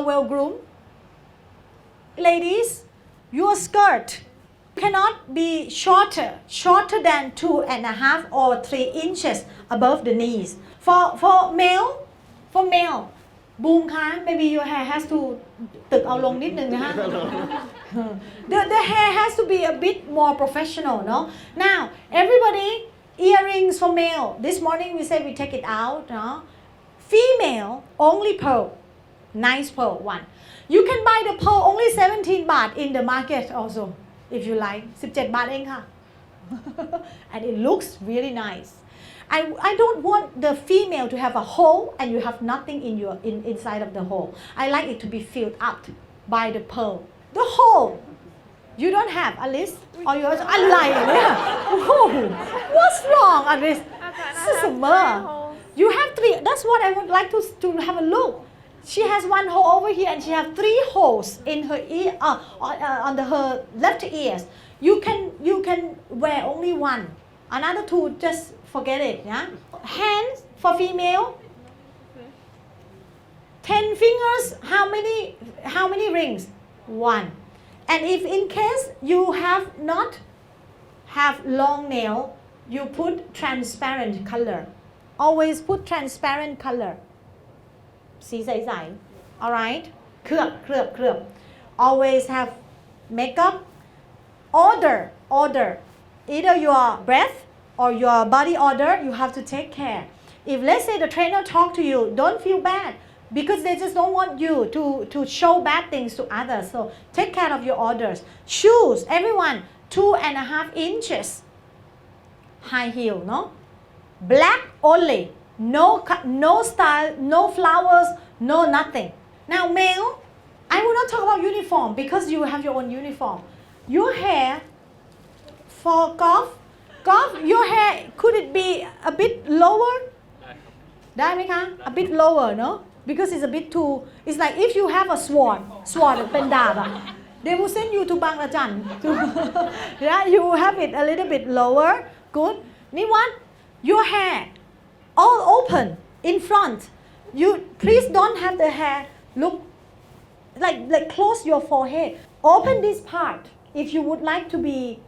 whether you are well groomed ladies your skirt cannot be shorter shorter than two and a half or three inches above the knees for for male for male บูมคะ maybe your hair has to ตึกเอาลงนิดนึงนะคะ the, the hair has to be a bit more professional no now everybody earrings for male this morning we said we take it out no female only pearl nice pearl one you can buy the pearl only 17 baht in the market also if you like 17 บาทเองค่ะ and it looks really nice I, I don't want the female to have a hole and you have nothing in your in, inside of the hole I like it to be filled up by the pearl the hole you don't have Alice or you อะไรเนี่ย Whoa, what's wrong Alice this is a mer you have three that's what I would like to, to have a look she has one hole over here and she has three holes in her ear uh, on, uh, on the, her left ears. You can you can wear only one. Another two just forget it yeah? Hands for female. 10 fingers how many how many rings? One. And if in case you have not have long nail you put transparent color. Always put transparent color สีใสๆ alright เคลือบเคลือบเคลือบ always have makeup order order either your breath or your body order you have to take care if let's say the trainer talk to you don't feel bad because they just don't want you to to show bad things to others so take care of your orders shoes everyone two and a half inches high heel no black only no cut no style no flowers no nothing now male i will not talk about uniform because you have your own uniform your hair for golf golf your hair could it be a bit lower ได้ไหมคะ a bit lower no because it's a bit too it's like if you have a sword sword เป็นดาบอะ they will send you to บางระจัน to yeah you have it a little bit lower good นี่ what your hair all open in front. You please don't have the hair look like like close your forehead. Open this part if you would like to be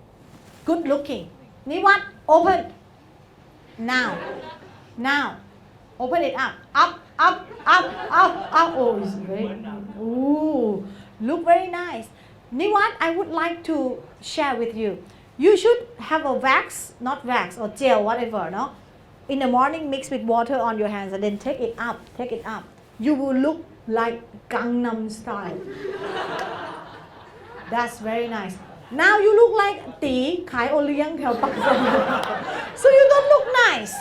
good looking. นี่ what open. Now now open it up. Up up up up up. Oh it's very ooh look very nice. นี่ what I would like to share with you. You should have a wax not wax or gel whatever no in the morning mix with water on your hands and then take it up take it up you will look like gangnam style that's very nice now you look like Ti Khai Oliang So you don't look nice.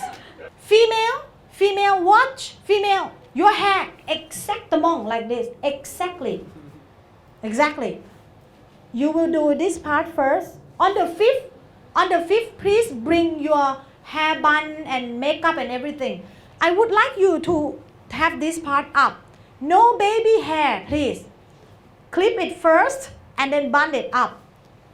Female, female, watch, female. Your hair exactement like this, exactly, exactly. You will do this part first. On the fifth, on the fifth, please bring your hair bun and makeup and everything i would like you to have this part up no baby hair please clip it first and then bun it up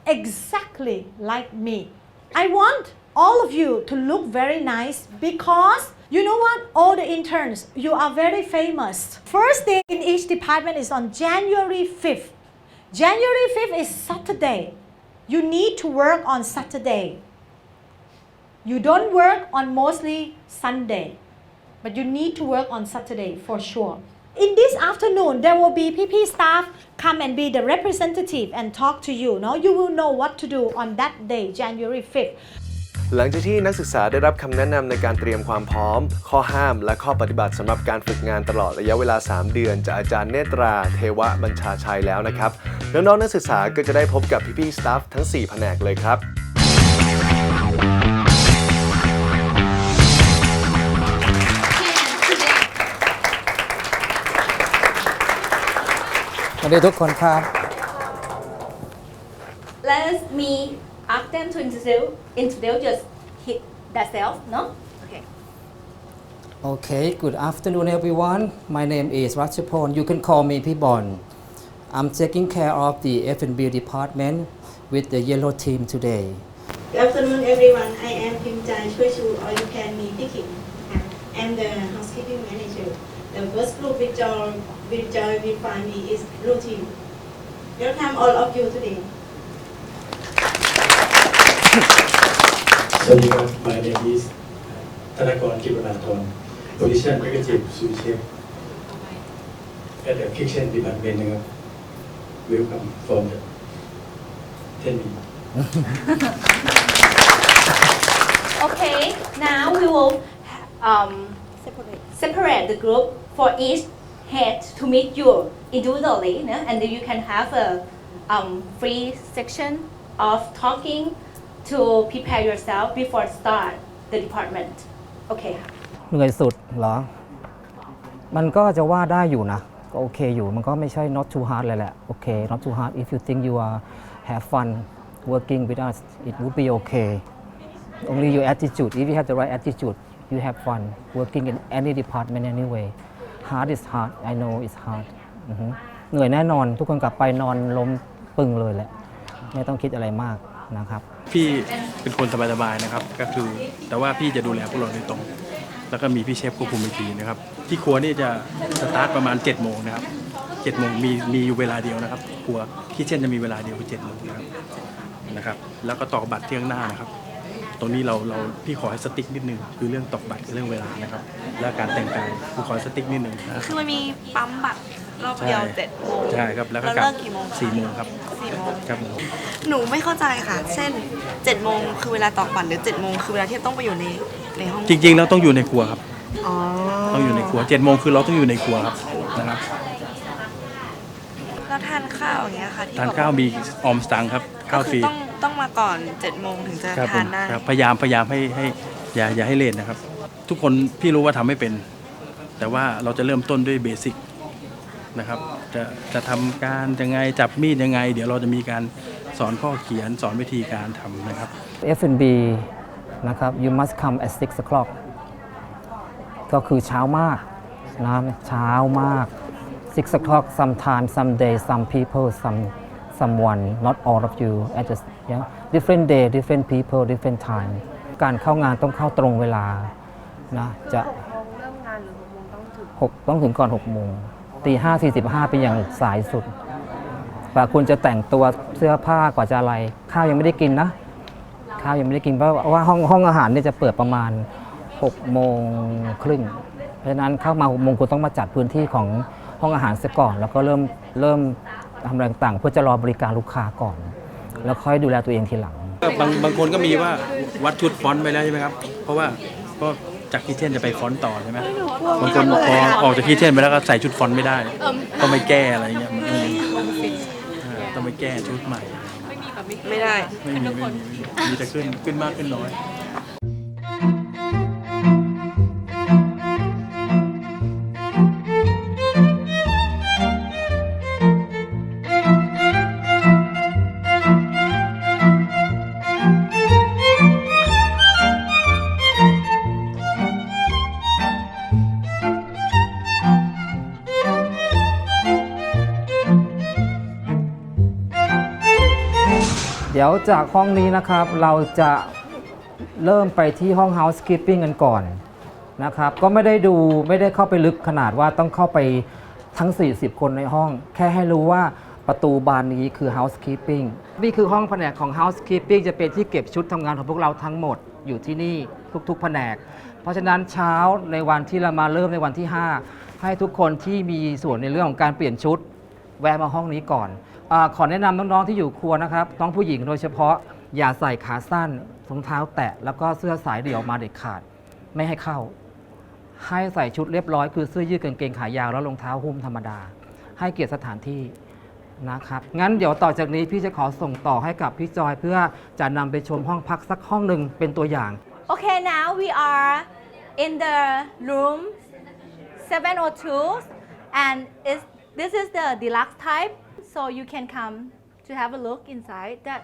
exactly like me. I want all of you to look very nice because you know what? All the interns, you are very famous. First day in each department is on January 5th. January 5th is Saturday. You need to work on Saturday. You don't work on mostly Sunday, but you need to work on Saturday for sure. In this afternoon, there will be PP staff come and be the representative and talk to you. No, you will know what to do on that day, January 5th. หลังจากที่นักศึกษาได้รับคำแนะนำในการเตรียมความพร้อม ข้อห้าม และข้อปฏิบัติสำหรับการฝึกงานตลอดระยะเวลา 3 เดือน จากอาจารย์เนตรา เทวะบัญชาชัยแล้วนะครับ น้องๆนักศึกษาก็จะได้พบกับพี่ๆสตาฟทั้ง 4 แผนกเลยครับ วัสดีทุกคนครับ let me ask them to introduce introduce just hit themselves, no? Okay. Okay good afternoon everyone my name is Ratchapon you can call me Pibon I'm taking care of the F&B department with the yellow team today Good afternoon, everyone. I am Kim Jai Choi Chu, or you can me Pikin. I'm the housekeeping manager. The first group which join, which join with me is routine. Welcome all of you today. สวัสดีครับ My name is ธนากรกิบนาธร Position Executive Sous Chef at the Kitchen Department นะครับ Welcome from the 10 minutes Okay, now we will um, separate the group for each head to meet you individually, no? and then you can have a um, free section of talking to prepare yourself before start the department. Okay. เหนื่อยสุดเหรอ มันก็จะว่าได้อยู่นะ ก็โอเคอยู่ มันก็ไม่ใช่ not too hard เลยแหละ โอเค not too hard if you think you are have fun working with us it would be okay only your attitude if you have the right attitude you have fun working in any department anyway hard is hard I know it's hard เหนื่อยแน่นอนทุกคนกลับไปนอนล้มปึงเลยแหละ ไม่ต้องคิดอะไรมากนะครับ พี่เป็นคนสบายๆนะครับ ก็คือแต่ว่าพี่จะดูแลพวกเราโดยตรง แล้วก็มีพี่เชฟควบคุมอีกทีนะครับ ที่ครัวนี่จะสตาร์ทประมาณ7จ็ดโมงนะครับเจ็ดโมงมีมีอยู่เวลาเดียวนะครับ ครัวที่เช่นจะมีเวลาเดียวคือเจ็ดโมงนะครับนะครับ แล้วก็ต่อบัตรเที่ข้างหน้านะครับ ตรงนี้เราเราพี่ขอให้สติ๊กนิดนึงคือเรื่องตอกบัตรกับเรื่องเวลานะครับ และการแต่งกายคือขอให้สติ๊กนิดนึงนะ คือมันมีปั๊มบัตรรอบเดียวเจ็ดโมงใช่ครับแล้วก็แล้วกลับเลิกกี่โมงคะสี่โมงครับ สี่โมงครับผมหนูไม่เข้าใจค่ะ เช่นเจ็ดโมงคือเวลาตอกบัตรหรือเจ็ดโมงคือเวลาที่ต้องไปอยู่ในในห้องจริงๆแล้วต้องอยู่ในครัวครับ อ๋อต้องอยู่ในครัวเจ็ดโมงคือเราต้องอยู่ในครัวครับนะครับแล้วทานข้าวอย่างเงี้ยค่ะที่ทานบอกข้าวมีออมสตังค์ครับข้าวก็ฟคืรีอต้อง ต้องมาก่อนเจ็ดโมงถึงจะครับผทามนได้ ครับพยายามพยายามให้ให้อย่าอย่าให้เลทนะครับ ทุกคนพี่รู้ว่าทำไม่เป็น แต่ว่าเราจะเริ่มต้นด้วยเบสิกนะครับ จะจะทำการยังไงจับมีดยังไง เดี๋ยวเราจะมีการสอนข้อเขียนสอนวิธีการทำนะครับ F&B นะครับ you must come at 6 o'clock ก็คือเช้ามากนะเช้ามาก 6 o'clock sometimes some day some people some someone not all of you at the yeah, different day different people different time การเข้างานต้องเข้าตรงเวลานะจะหกต้องถึงก่อน6โมงตีห้าสี่สิบห้าเป็นอย่างสายสุดกว่าคุณจะแต่งตัวเสื้อผ้ากว่าจะอะไร ข้าวยังไม่ได้กินนะ ข้าวยังไม่ได้กินเพราะว่าห้องห้องอาหารเนี่ยจะเปิดประมาณ6โมงครึ่งเพราะฉะนั้นเข้ามา6โมงคุณต้องมาจัดพื้นที่ของห้องอาหารเสียก่อน แล้วก็เริ่มเริ่ม ทำอะไรต่างๆ เพื่อจะรอบริการลูกค้าก่อน แล้วค่อยดูแลตัวเองทีหลัง บางบางคนก็มีว่าวัดชุดฟอนต์ไปแล้วใช่ไหมครับ เพราะว่าก็จากคิเช่นจะไปฟอนต์ต่อใช่ไหมบางคนพอออกจากคิเช่นไปแล้วก็ใส่ชุดฟอนต์ไม่ได้ต้องไปแก้อะไรเงี้ยมันมีอ่าต้องไปแก้ชุดใหม่ ไม่ได้ ไม่มีไม่มีไม่มีมีแต่ขึ้นขึ้นมากขึ้นน้อย จากห้องนี้นะครับเราจะเริ่มไปที่ห้อง housekeeping กันก่อนนะครับ ก็ไม่ได้ดูไม่ได้เข้าไปลึกขนาดว่าต้องเข้าไปทั้ง 40 คนในห้อง แค่ให้รู้ว่าประตูบานนี้คือ housekeeping นี่คือห้องแผนกของ housekeeping จะเป็นที่เก็บชุดทำงานของพวกเราทั้งหมดอยู่ที่นี่ทุกๆแผนก เพราะฉะนั้นเช้าในวันที่เรามาเริ่มในวันที่ 5 ให้ทุกคนที่มีส่วนในเรื่องของการเปลี่ยนชุด แวะมาห้องนี้ก่อน อาขอแนะนำน้องๆที่อยู่ครัวนะครับน้องผู้หญิงโดยเฉพาะอย่าใส่ขาสั้นรองเท้าแตะแล้วก็เสื้อสายเดี่ยวมาเด็ดขาด ไม่ให้เข้า ให้ใส่ชุดเรียบร้อยคือเสื้อยืดกางเกงขายาวแล้วรองเท้าหุ้มธรรมดา ให้เกียรติสถานที่นะครับงั้นเดี๋ยวต่อจากนี้พี่จะขอส่งต่อให้กับพี่จอยเพื่อจะนำไปชมห้องพักสักห้องหนึ่งเป็นตัวอย่าง Okay, now we are in the room 702 and is this is the deluxe type so you can come to have a look inside that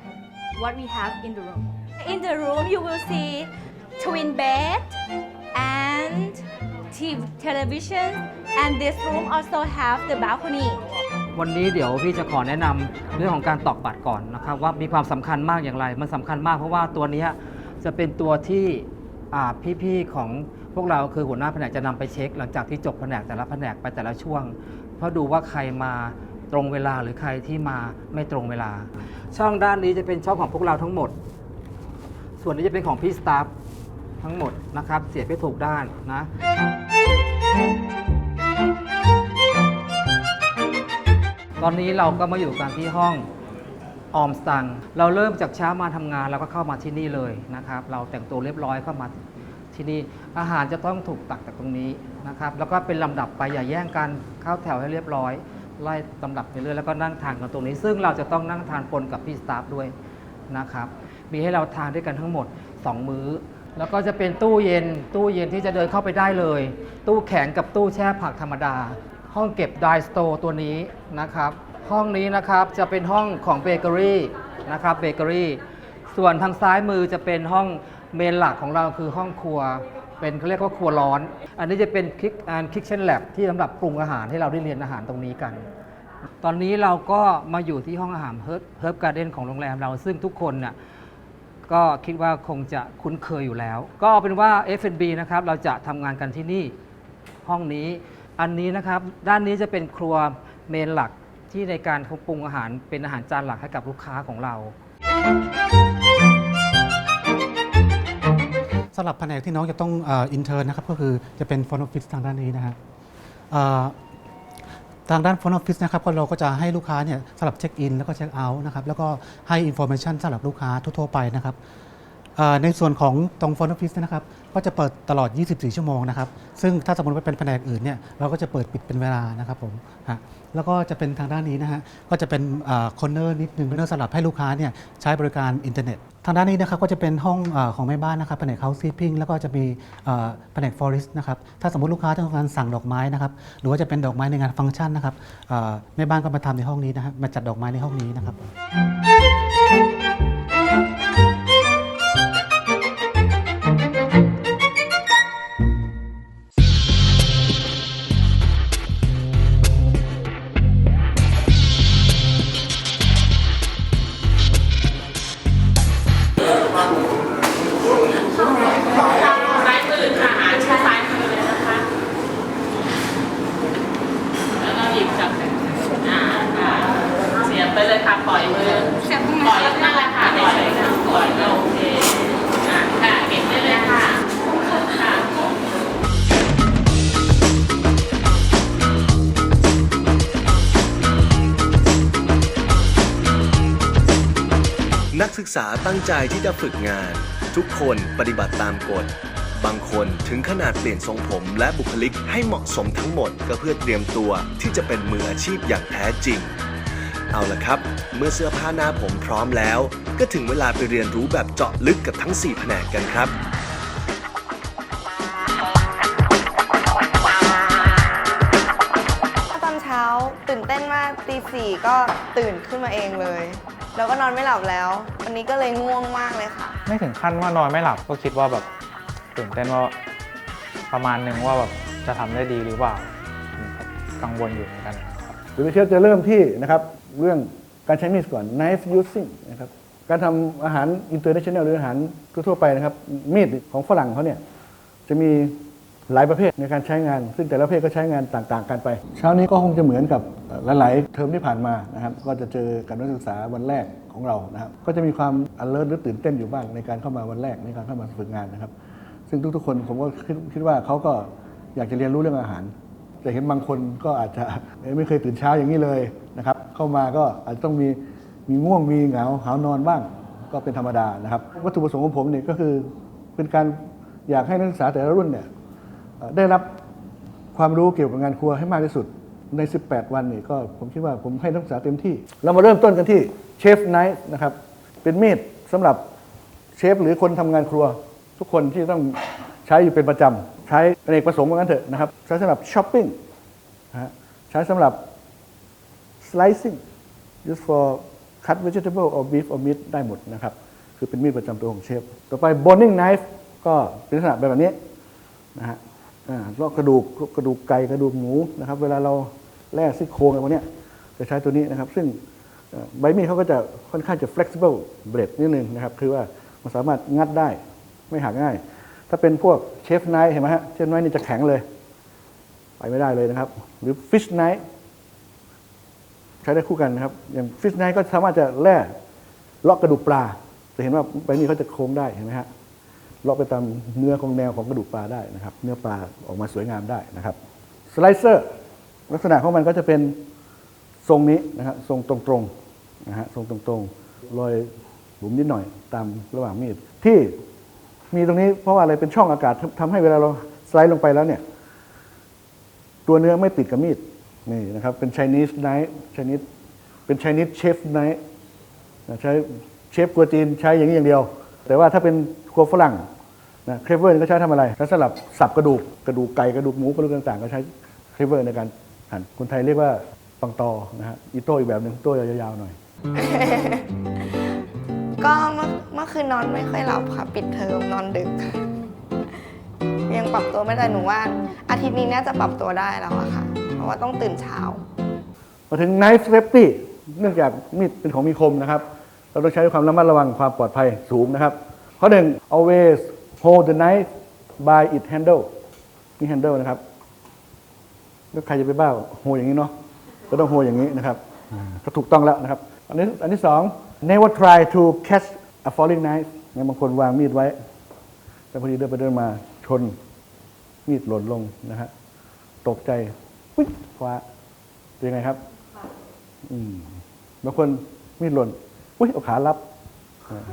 what we have in the room. In the room you will see twin bed and TV television and this room also have the balcony. วันนี้เดี๋ยวพี่จะขอแนะนำเรื่องของการตอกบัตรก่อนนะครับว่ามีความสำคัญมากอย่างไร มันสำคัญมากเพราะว่าตัวเนี้ยจะเป็นตัวที่อ่าพี่ๆของพวกเราคือหัวหน้าแผนกจะนำไปเช็ค หลังจากที่จบแผนกแต่ละแผนกไปแต่ละช่วง เพื่อดูว่าใครมา ตรงเวลาหรือใครที่มาไม่ตรงเวลา ช่องด้านนี้จะเป็นช่องของพวกเราทั้งหมด ส่วนนี้จะเป็นของพี่สตาฟทั้งหมดนะครับ เสียบให้ถูกด้านนะ ตอนนี้เราก็มาอยู่กันที่ห้องออมสตัง เราเริ่มจากเช้ามาทำงานเราก็เข้ามาที่นี่เลยนะครับ เราแต่งตัวเรียบร้อยเข้ามาที่นี่อาหารจะต้องถูกตักจากตรงนี้นะครับ แล้วก็เป็นลำดับไปอย่าแย่งกันเข้าแถวให้เรียบร้อย ไล่ลำดับไปเรื่อยแล้วก็นั่งทานกันตรงนี้ ซึ่งเราจะต้องนั่งทานปนกับพี่สตาฟด้วยนะครับ มีให้เราทานด้วยกันทั้งหมด 2 มื้อ แล้วก็จะเป็นตู้เย็น ตู้เย็นที่จะเดินเข้าไปได้เลย ตู้แข็งกับตู้แช่ผักธรรมดา ห้องเก็บไดสโตร์ตัวนี้นะครับ ห้องนี้นะครับจะเป็นห้องของเบเกอรี่นะครับเบเกอรี่ ส่วนทางซ้ายมือจะเป็นห้องเมนหลักของเราคือห้องครัว เป็นเขาเรียกว่าครัวร้อน อันนี้จะเป็นคิกอันคิกเช่นแลบที่สำหรับปรุงอาหารให้เราได้เรียนอาหารตรงนี้กัน ตอนนี้เราก็มาอยู่ที่ห้องอาหารเฮิร์บเฮิร์บการ์เด้นของโรงแรมเราซึ่งทุกคนน่ะก็คิดว่าคงจะคุ้นเคยอยู่แล้ว ก็เอาเป็นว่า F&B นะครับเราจะทำงานกันที่นี่ห้องนี้ อันนี้นะครับด้านนี้จะเป็นครัวเมนหลักที่ในการปรุงอาหารเป็นอาหารจานหลักให้กับลูกค้าของเรา สำหรับแผนกที่น้องจะต้องอินเทอร์นะครับก็คือจะเป็นฟอนออฟฟิศทางด้านนี้นะฮะทางด้านฟอนออฟฟิศนะครับก็เราก็จะให้ลูกค้าเนี่ยสำหรับเช็คอินแล้วก็เช็คเอาท์นะครับแล้วก็ให้อินโฟเมชันสำหรับลูกค้าทั่วๆไปนะครับ ในส่วนของตรงฟอนออฟฟิศนะครับก็จะเปิดตลอด 24 ชั่วโมงนะครับ ซึ่งถ้าสมมติว่าเป็นแผนกอื่นเนี่ยเราก็จะเปิดปิดเป็นเวลานะครับผมฮะแล้วก็จะเป็นทางด้านนี้นะฮะก็จะเป็นคอนเนอร์นิดนึงคอนเนอร์สำหรับให้ลูกค้าเนี่ยใช้บริการอินเทอร์เน็ต ทางด้านนี้นะครับก็จะเป็นห้องอของแม่บ้านนะครับแผนก housekeeping แล้วก็จะมีแผนก florist นะครับถ้าสมมติลูกค้าต้องการสั่งดอกไม้นะครับหรือว่าจะเป็นดอกไม้ในงานฟังก์ชันนะครับแม่บ้านก็มาทำในห้องนี้นะครับมาจัดดอกไม้ในห้องนี้นะครับ ใจที่จะฝึกงาน ทุกคนปฏิบัติตามกฎ บางคนถึงขนาดเปลี่ยนทรงผมและบุคลิกให้เหมาะสมทั้งหมดก็เพื่อเตรียมตัวที่จะเป็นมืออาชีพอย่างแท้จริง เอาละครับ เมื่อเสื้อผ้าหน้าผมพร้อมแล้ว ก็ถึงเวลาไปเรียนรู้แบบเจาะลึกกับทั้ง 4 แผนกกันครับตอนเช้าตื่นเต้นมากตีสี่ก็ตื่นขึ้นมาเองเลย แล้วก็นอนไม่หลับแล้ว วันนี้ก็เลยง่วงมากเลยค่ะ ไม่ถึงขั้นว่านอนไม่หลับก็คิดว่าแบบตื่นเต้นว่าประมาณหนึ่งว่าแบบจะทำได้ดีหรือเปล่าครับกังวลอยู่เหมือนกันครับ หรือเชฟจะเริ่มที่นะครับเรื่องการใช้มีดก่อน knife using นะครับการทำอาหาร international หรืออาหารทั่วๆไปนะครับมีดของฝรั่งเขาเนี่ยจะมี หลายประเภทในการใช้งาน ซึ่งแต่ละประเภทก็ใช้งานต่างๆ กันไป เช้านี้ก็คงจะเหมือนกับหลายๆเทอมที่ผ่านมานะครับก็จะเจอกับนักศึกษาวันแรกของเรานะครับก็จะมีความ alert หรือตื่นเต้นอยู่บ้างในการเข้ามาวันแรกในการเข้ามาฝึกงานนะครับ ซึ่งทุกๆ คนผมก็คิดว่าเขาก็อยากจะเรียนรู้เรื่องอาหาร แต่เห็นบางคนก็อาจจะไม่เคยตื่นเช้าอย่างนี้เลยนะครับเข้ามาก็อาจจะต้องมีมีง่วงมีเหงาหาวนอนบ้างก็เป็นธรรมดานะครับ วัตถุประสงค์ของผมเนี่ยก็คือเป็นการอยากให้นักศึกษาแต่ละรุ่นเนี่ย ได้รับความรู้เกี่ยวกับงานครัวให้มากที่สุดใน 18 วันนี่ก็ผมคิดว่าผมให้นักศึกษาเต็มที่ เรามาเริ่มต้นกันที่เชฟไนท์นะครับ เป็นมีดสำหรับเชฟหรือคนทำงานครัว ทุกคนที่ต้องใช้อยู่เป็นประจำใช้อเนกประสงค์ว่างั้นเถอะนะครับ ใช้สำหรับช้อปปิ้งนะฮะใช้สำหรับ slicing use for cut vegetable or beef or meat ได้หมดนะครับ คือเป็นมีดประจำตัวของเชฟ ต่อไป boning knife ก็เป็นลักษณะแบบนี้นะฮะ ลอกกระดูกกระดูกไก่กระดูกหมูนะครับ เวลาเราแล่ซี่โครงอะไรพวกนี้จะใช้ตัวนี้นะครับ ซึ่งใบมีดเขาก็จะค่อนข้างจะ flexible blade นิดนึงนะครับ คือว่ามันสามารถงัดได้ไม่หักง่าย ถ้าเป็นพวกเชฟไนท์เห็นไหมฮะเชฟไนท์นี่จะแข็งเลย ไปไม่ได้เลยนะครับ หรือฟิชไนท์ใช้ได้คู่กันนะครับ อย่างฟิชไนท์ก็สามารถจะแล่ลาะกระดูกปลา จะเห็นว่าใบมีดเขาจะโค้งได้เห็นไหมฮะ ลาะไปตามเนื้อของแนวของกระดูกปลาได้นะครับ เนื้อปลาออกมาสวยงามได้นะครับสไลเซอร์ลักษณะของมันก็จะเป็นทรงนี้นะครับทรงตรงๆนะฮะทรงตรงๆรอยหลุมนิดหน่อยตามระหว่างมีดที่มีตรงนี้เพราะว่าอะไรเป็นช่องอากาศทำให้เวลาเราสไลด์ลงไปแล้วเนี่ย ตัวเนื้อไม่ติดกับมีดนี่นะครับ เป็น Chinese knife Chinese เป็น Chinese chef knife นะใช้เชฟครัวจีนใช้อย่างนี้อย่างเดียว แต่ว่าถ้าเป็นครัวฝรั่งนะเครเวอร์ก็ใช้ทำอะไรใช้สำหรับสับกระดูกกระดูกไก่กระดูกหมูกระดูกต่างๆ ก็ใช้เครเวอร์ในการหั่นคนไทยเรียกว่าปังตอนะฮะอีโต้อีกแบบหนึ่งโต้ยาวๆหน่อย ก็เมื่อเมื่อคืนนอนไม่ค่อยหลับค่ะปิดเทอมนอนดึก ยังปรับตัวไม่ได้หนูว่า อาทิตย์นี้น่าจะปรับตัวได้แล้วอะค่ะ เพราะว่าต้องตื่นเช้ามาถึง knife safety เนื่องจากมีดเป็นของมีคมนะครับ เราต้องใช้ความระมัดระวังความปลอดภัยสูงนะครับ ข้อหนึ่ง always hold the knife by its handle นี่ handle นะครับแล้วใครจะไปบ้าโฮอย่างนี้เนาะก็ต้องโฮอย่างนี้นะครับอ่าก็ถูกต้องแล้วนะครับ อันนี้อันที่สอง never try to catch a falling knife เนี่ยบางคนวางมีดไว้ แต่พอดีเดินไปเดินมาชนมีดหล่นลงนะฮะตกใจอุ๊ยคว้าเป็นยังไงครับอืมบางคนมีดหล่น อุ้ยเอาขารับ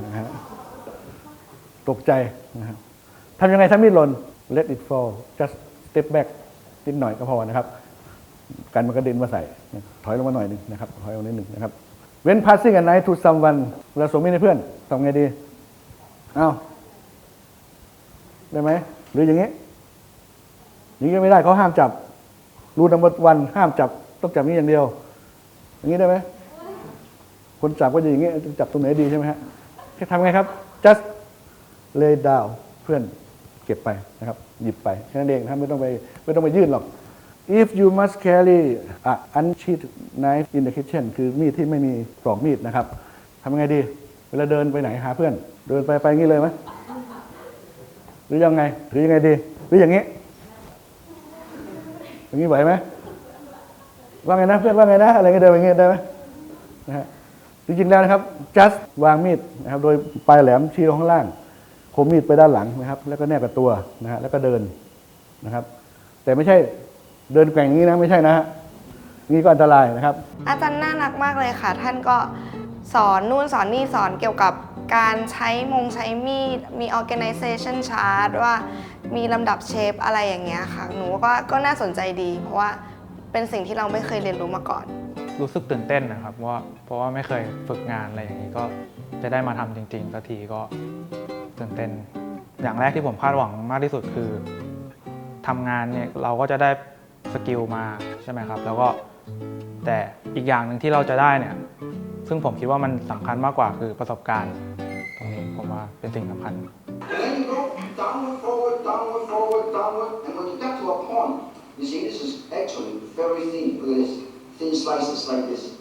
นะฮะตกใจนะครับทำยังไงถ้ามีดหล่น let it fall just step back นิดหน่อยก็พอนะครับ กันมันกระเด็นมาใส่ ถอยลงมาหน่อยนึงนะครับ ถอยลงนิดหนึ่งนะครับ when passing a knife to someone เราส่งมีดให้เพื่อนทำไงดี เอาได้ไหม หรืออย่างนี้อย่างนี้ไม่ได้เขาห้ามจับ รูนัมเบอร์วันห้ามจับ ต้องจับนี้อย่างเดียว อย่างนี้ได้ไหม คนจับก็จะอย่างนี้จะจับตรงไหนดีใช่ไหมฮะแค่ทำไงครับ just lay down เพื่อนเก็บไปนะครับ หยิบไปแค่นั้นเองนะครับไม่ต้องไปไม่ต้องไปยื่นหรอก if you must carry a unsheathed knife in the kitchen คือมีดที่ไม่มีปลอกมีดนะครับทำไงดี เวลาเดินไปไหนหาเพื่อน เดินไปไปงี้เลยไหมหรือยังไงหรือยังไงดี หรืออย่างนี้อย่างนี้ไหวไหมว่าไงนะเพื่อนว่าไงนะอะไรก็เดินไปอย่างนี้ได้ไหมนะฮะ จริงๆแล้วนะครับ just วางมีดนะครับ โดยปลายแหลมชี้ลงข้างล่าง คมมีดไปด้านหลังนะครับ แล้วก็แนบกับตัวนะฮะแล้วก็เดินนะครับ แต่ไม่ใช่เดินแกว่งอย่างนี้นะไม่ใช่นะฮะนี่ก็อันตรายนะครับ อาจารย์น่ารักมากเลยค่ะ ท่านก็สอนนู่นสอนนี่สอนเกี่ยวกับการใช้มงใช้มีด มี organization chart ว่ามีลำดับเชฟอะไรอย่างเงี้ยค่ะ หนูก็ก็น่าสนใจดี เพราะว่าเป็นสิ่งที่เราไม่เคยเรียนรู้มาก่อน รู้สึกตื่นเต้นนะครับว่าเพราะว่าไม่เคยฝึกงานอะไรอย่างนี้ก็จะได้มาทำจริงๆสักทีก็ตื่นเต้น อย่างแรกที่ผมคาดหวังมากที่สุดคือทำงานเนี่ยเราก็จะได้สกิลมาใช่ไหมครับ แล้วก็แต่อีกอย่างหนึ่งที่เราจะได้เนี่ยซึ่งผมคิดว่ามันสำคัญมากกว่าคือประสบการณ์ตรงนี้ผมว่าเป็นสิ่งสำคัญ you go downward, forward, downward, forward, downward, and when you get to a point, you see this is actually very thin. Look at this, thin slices like this.